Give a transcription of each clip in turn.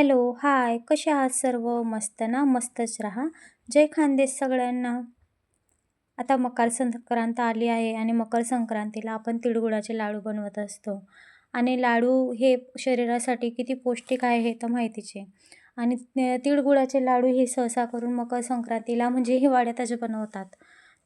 Hello hi. कसे आहात सर्व? मस्त ना? मस्तच राहा. जय खानदेश सगळ्यांना. आता मकर संक्रांत आली आहे आणि मकर संक्रांतीला आपण तिळगुळाचे लाडू बनवत असतो. आणि लाडू हे शरीरासाठी किती पौष्टिक आहे हे तर माहितीचे. आणि तिळगुळाचे लाडू हे सहसा करून मकर संक्रांतीला म्हणजे हिवाळ्यातच बनवतात.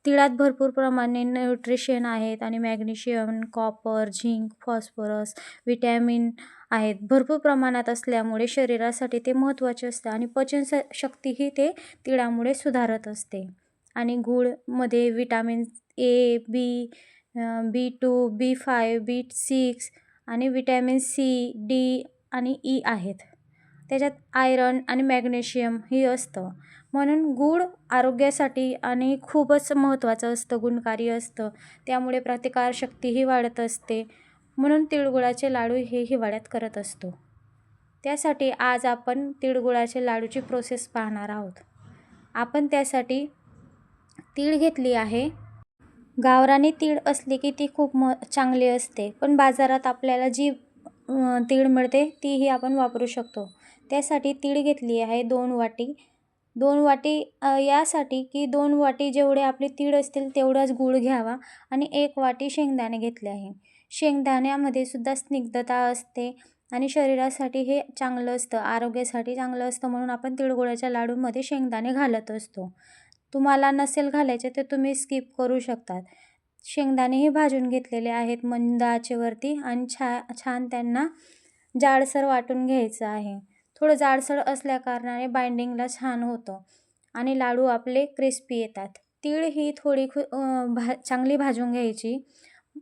तिळात भरपूर प्रमाणे न्यूट्रिशन आहेत आणि magnesium copper zinc phosphorus vitamin आहेत. भरपूर प्रमाणात असल्यामुळे शरीरासाठी ते महत्त्वाचे असतं आणि पचन स शक्तीही ते तिळामुळे सुधारत असते. आणि गूळमध्ये vitamin A B B two B five B six आणि विटॅमिन सी डी आणि ई आहेत. त्याच्यात आयरन आणि मॅग्नेशियम ही असतं. म्हणून गूळ आरोग्यासाठी आणि खूपच महत्त्वाचं असतं गुणकारी असतं. त्यामुळे प्रतिकारशक्तीही वाढत असते. म्हणून तिळगुळाचे लाडू हे हिवाळ्यात करत असतो. त्यासाठी आज आपण तिळगुळाचे लाडूची प्रोसेस पाहणार आहोत. आपण त्यासाठी तीळ घेतली आहे. गावराने तीळ असली की ती खूप म चांगली असते पण बाजारात आपल्याला जी तीळ मिळते तीही आपण वापरू शकतो. त्यासाठी तीळ घेतली आहे दोन वाटी. दोन वाटी यासाठी की दोन वाटी जेवढे आपले तीळ असतील तेवढाच गूळ घ्यावा आणि एक वाटी शेंगदाणे घेतले आहे. शेंगदाण्यामध्ये सुद्धा स्निग्धता असते आणि शरीरासाठी हे चांगलं असतं आरोग्यासाठी चांगलं असतं म्हणून आपण तिळगुळाच्या लाडूमध्ये शेंगदाणे घालत असतो. तुम्हाला नसेल घालायचे तर तुम्ही स्किप करू शकतात. शेंगदाणेही भाजून घेतलेले आहेत मंद आचेवरती आणि छा छान त्यांना जाडसर वाटून घ्यायचं आहे. थोडं जाडसर असल्याकारणाने बाइंडिंगला छान होतं आणि लाडू आपले क्रिस्पी येतात. तीळ ही थोडी खु भा चांगली भाजून घ्यायची.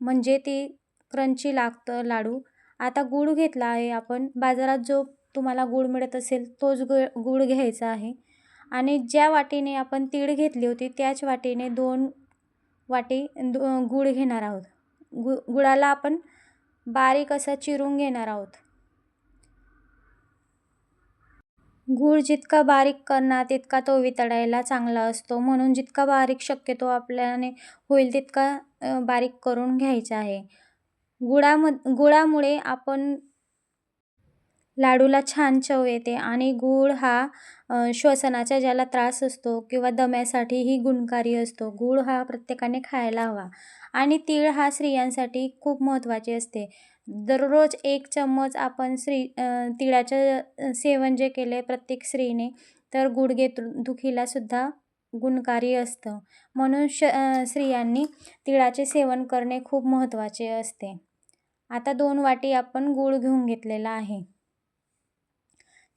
म्हणजे ती क्रंची लागतं लाडू. आता गूळ घेतला आहे आपण. बाजारात जो तुम्हाला गूळ मिळत असेल तोच गुळ गूळ घ्यायचा आहे. आणि ज्या वाटीने आपण तीळ घेतली होती त्याच वाटीने दोन वाटी दो गूळ घेणार आहोत. गु गुळाला आपण बारीक असा चिरून घेणार आहोत. गूळ जितका बारीक करणार तितका तो वितळायला चांगला असतो. म्हणून जितका बारीक शक्यतो आपल्याने होईल तितका बारीक करून घ्यायचा आहे. गुळाम गुळामुळे आपण लाडूला छान चव येते आणि गूळ हा श्वसनाचा ज्याला त्रास असतो किंवा दम्यासाठीही गुणकारी असतो. गूळ हा प्रत्येकाने खायला हवा आणि तीळ हा स्त्रियांसाठी खूप महत्त्वाचे असते. दररोज एक चम्मच आपण स्त्री तिळाचं सेवन जे केले प्रत्येक स्त्रीने तर गुडघे दुखीलासुद्धा गुणकारी असतं. म्हणून श स्त्रियांनी तिळाचे सेवन करणे खूप महत्त्वाचे असते. आता दोन वाटी आपण गूळ घेऊन घेतलेला आहे.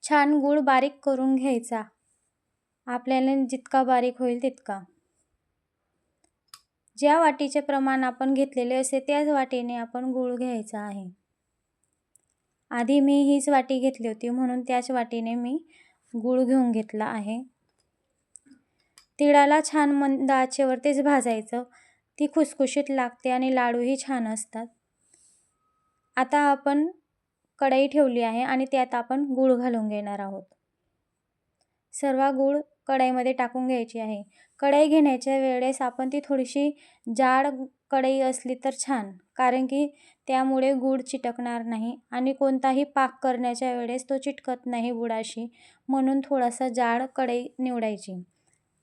छान गूळ बारीक करून घ्यायचा. आपल्याला जितका बारीक होईल तितका. ज्या वाटीचे प्रमाण आपण घेतलेले असे त्याच वाटीने आपण गूळ घ्यायचा आहे. आधी मी हीच वाटी घेतली होती म्हणून त्याच वाटीने मी गूळ घेऊन घेतला आहे. तिळाला छान मंद आचेवरतीच भाजायचं. ती खुसखुशीत लागते आणि लाडूही छान असतात. आता आपण कढई ठेवली आहे आणि त्यात आपण गूळ घालून घेणार आहोत. सर्व गूळ कढईमध्ये टाकून घ्यायची आहे. कढई घेण्याच्या वेळेस आपण ती थोडीशी जाड कढई असली तर छान कारण की त्यामुळे गूळ चिटकणार नाही आणि कोणताही पाक करण्याच्या वेळेस तो चिटकत नाही गुळाशी म्हणून थोडासा जाड कढई निवडायची.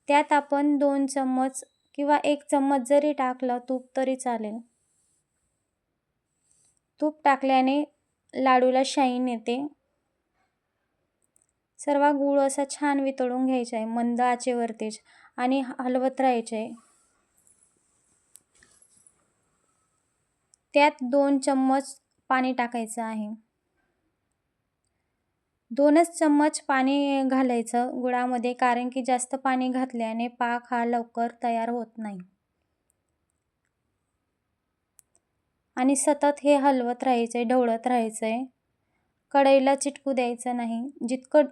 त्यात आपण दोन चम्मच किंवा एक चम्मच जरी टाकलं तूप तरी चालेल. तूप टाकल्याने लाडूला शाईन येते. सर्व गूळ असा छान वितळून घ्यायचा आहे मंद आचेवरतीच आणि हलवत राहायचे आहे. त्यात दोन चम्मच पाणी टाकायचं आहे. दोनच चम्मच पाणी घालायचं गुळामध्ये कारण की जास्त पाणी घातल्याने पाक हा लवकर तयार होत नाही. आणि सतत हे हलवत राहायचं आहे ढवळत राहायचं आहे कढईला चिटकू द्यायचं नाही. जितकं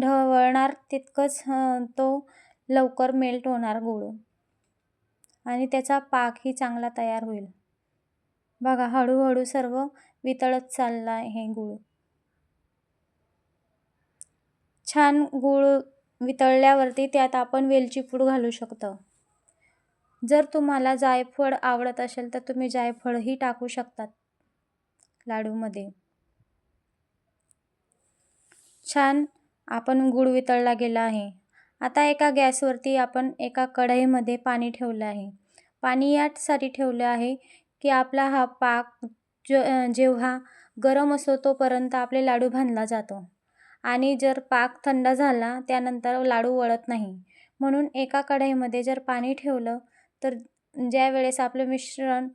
ढवळणार तितकंच तो लवकर मेल्ट होणार गूळ. आणि त्याचा पाकही चांगला तयार होईल. बघा हळूहळू सर्व वितळत चाललं आहे गूळ. छान गूळ वितळल्यावरती त्यात आपण वेलची पूड घालू शकतो. जर तुम्हाला जायफळ आवडत असेल तर तुम्ही जायफळही टाकू शकतात. लाडूमध्ये. छान आपण गूळ वितळला गेला आहे. आता एका गॅसवरती आपण एका कढईमध्ये पाणी ठेवलं आहे. पाणी यासाठी ठेवलं आहे की आपला हा पाक ज जेव्हा गरम असतो तोपर्यंत आपले लाडू बांधला जातो. आणि जर पाक थंड झाला त्यानंतर लाडू वळत नाही. म्हणून एका कढईमध्ये जर पाणी ठेवलं तर ज्यावेळेस आपलं मिश्रण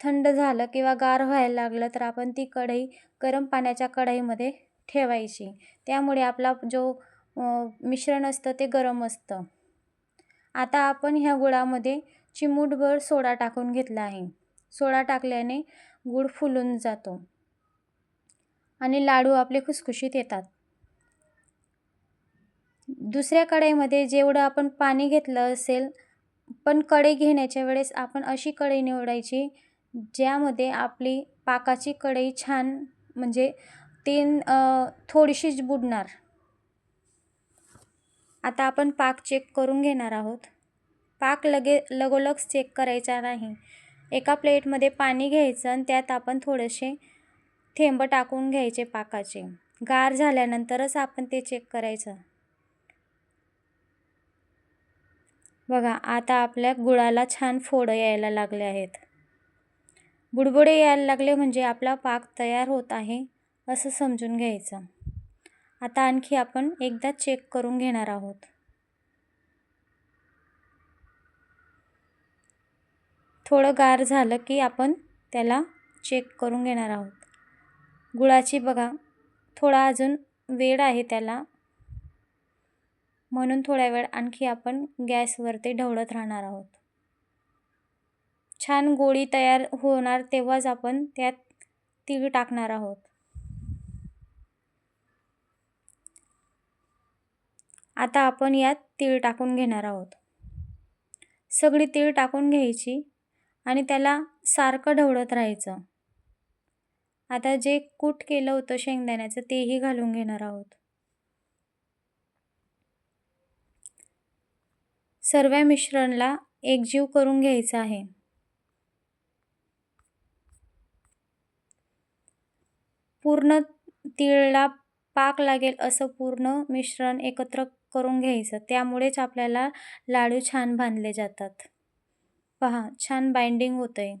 थंड झालं किंवा गार व्हायला लागलं तर आपण ती कढई गरम पाण्याच्या कढईमध्ये ठेवायची. त्यामुळे आपला जो मिश्रण असतं ते गरम असतं. आता आपण ह्या गुळामध्ये चिमूटभर सोडा टाकून घेतला आहे. सोडा टाकल्याने गूळ फुलून जातो आणि लाडू आपले खुसखुशीत येतात. दुसऱ्या कढईमध्ये जेवढं आपण पाणी घेतलं असेल पण कढई घेण्याच्या वेळेस आपण अशी कढई निवडायची ज्यामध्ये आपली पाकाची कढई छान म्हणजे तीन थोडीशीच बुडणार. आता आपण पाक चेक करून घेणार आहोत. पाक लगे लगोलग चेक करायचा नाही. एका प्लेटमध्ये पाणी घ्यायचं आणि त्यात आपण थोडेसे थेंब टाकून घ्यायचे पाकाचे. गार झाल्यानंतरच आपण ते चेक करायचं. बघा आता आपल्या गुळाला छान फोडं यायला लागले आहेत. बुडबुडे यायला लागले म्हणजे आपला पाक तयार होत आहे असं समजून घ्यायचं. आता आणखी आपण एकदा चेक करून घेणार आहोत. थोडं गार झालं की आपण त्याला चेक करून घेणार आहोत. गुळाची बघा थोडा अजून वेळ आहे त्याला म्हणून थोड्या वेळ आणखी आपण गॅसवरती ढवळत राहणार आहोत. छान गोळी तयार होणार तेव्हाच आपण त्यात तीळ टाकणार आहोत. आता आपण यात तीळ टाकून घेणार आहोत. सगळी तीळ टाकून घ्यायची आणि त्याला सारखं ढवळत राहायचं. आता जे कूट केलं होतं शेंगदाण्याचं तेही घालून घेणार आहोत. सर्व मिश्रणला एकजीव करून घ्यायचं आहे. पूर्ण तिळला पाक लागेल असं पूर्ण मिश्रण एकत्र करून घ्यायचं. त्यामुळेच आपल्याला लाडू छान बांधले जातात. पहा छान बाइंडिंग होतं आहे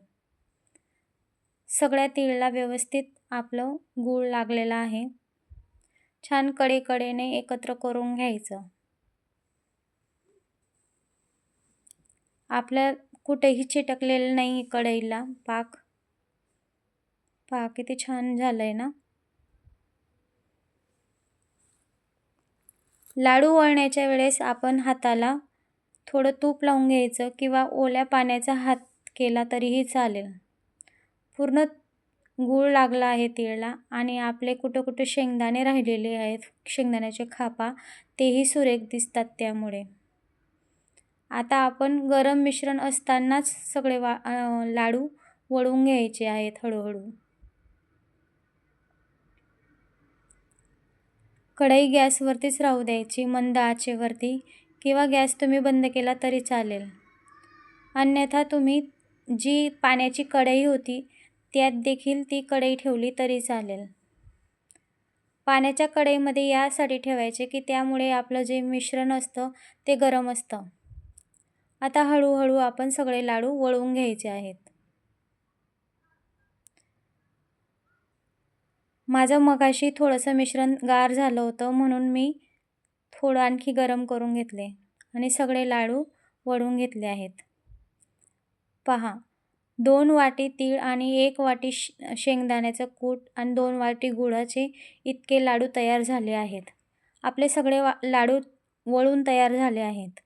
सगळ्या तिळला व्यवस्थित आपलं गूळ लागलेलं आहे. छान कडेकडेने एकत्र करून घ्यायचं. आपल्या कुठेही चिटकलेलं नाही कढईला पाक पहा किती छान झालं आहे ना? लाडू वळण्याच्या वेळेस आपण हाताला थोडं तूप लावून घ्यायचं किंवा ओल्या पाण्याचा हात केला तरीही चालेल. पूर्ण गूळ लागला आहे तिळला आणि आपले कुठं कुठं शेंगदाणे राहिलेले आहेत शेंगदाण्याचे खापा तेही सुरेख दिसतात त्यामुळे. आता आपण गरम मिश्रण असतानाच सगळे वा लाडू वळून घ्यायचे आहेत हळूहळू. कढई गॅसवरतीच राहू द्यायची मंद आचेवरती किंवा गॅस तुम्ही बंद केला तरी चालेल. अन्यथा तुम्ही जी पाण्याची कढई होती त्यात देखील ती कढई ठेवली तरी चालेल. पाण्याच्या कढईमध्ये यासाठी ठेवायचे की त्यामुळे आपलं जे मिश्रण असतं ते गरम असतं. आता हळूहळू आपण सगळे लाडू वळवून घ्यायचे आहेत. माझं मगाशी थोडंसं मिश्रण गार झालं होतं म्हणून मी थोडं आणखी गरम करून घेतले आणि सगळे लाडू वळून घेतले आहेत. पहा दोन वाटी तीळ आणि एक वाटी शेंगदाण्याचं कूट आणि दोन वाटी गुळाचे इतके लाडू तयार झाले आहेत. आपले सगळे वा लाडू वळून तयार झाले आहेत.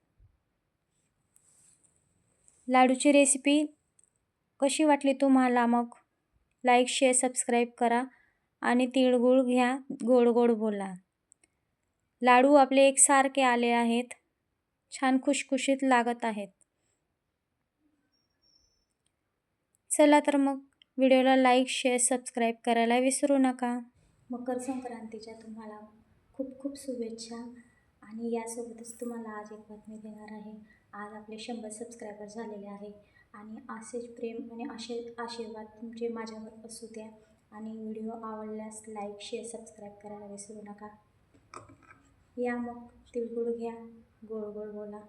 लाडूची रेसिपी कशी वाटली तुम्हाला? मग लाईक शेअर सबस्क्राईब करा आणि तिळगुळ घ्या गोड गोड बोला. लाडू आपले एकसारखे आले आहेत छान खुशखुशीत लागत आहेत. चला तर मग व्हिडिओला लाईक शेअर सबस्क्राईब करायला विसरू नका. मकर संक्रांतीच्या तुम्हाला खूप खूप शुभेच्छा आणि यासोबतच तुम्हाला आज एक बातमी देणार आहे. आज आपले शंभर सबस्क्रायबर झालेले आहे. आणि असेच प्रेम आणि असे आशीर्वाद तुमचे माझ्यावर असू द्या. आणि व्हिडिओ आवडल्यास लाईक शेअर सबस्क्राईब करायला विसरू नका. या मग तिळगुळ घ्या. गोड गोड बोला.